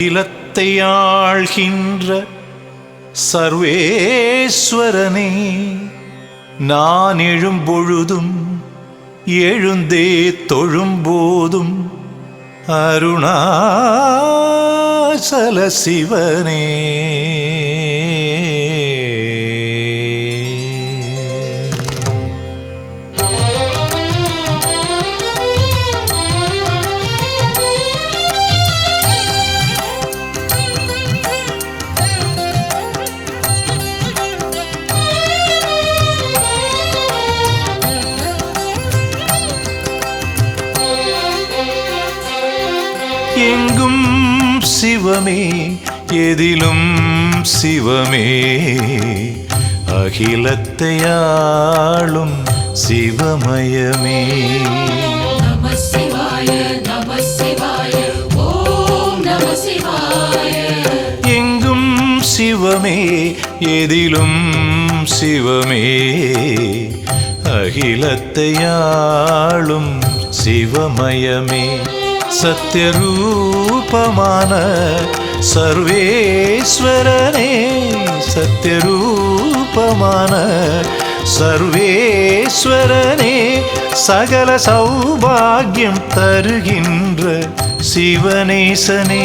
இலத்தை ஆழ்கின்ற சர்வேஸ்வரனே நான் எழும்பொழுதும் எழுந்தே தொழும்போதும் அருணாசல சிவனே எங்கும் சிவமே எதிலும் சிவமே. அகிலத்தை ஆளும் சிவமயமே. எங்கும் சிவமே எதிலும் சிவமே. அகிலத்தை ஆளும் சிவமயமே. சத்தியரூபமான சர்வேஸ்வரனே சத்தியரூபமான சர்வேஸ்வரனே சகல சௌபாகியம் தருகின்ற சிவனேசனே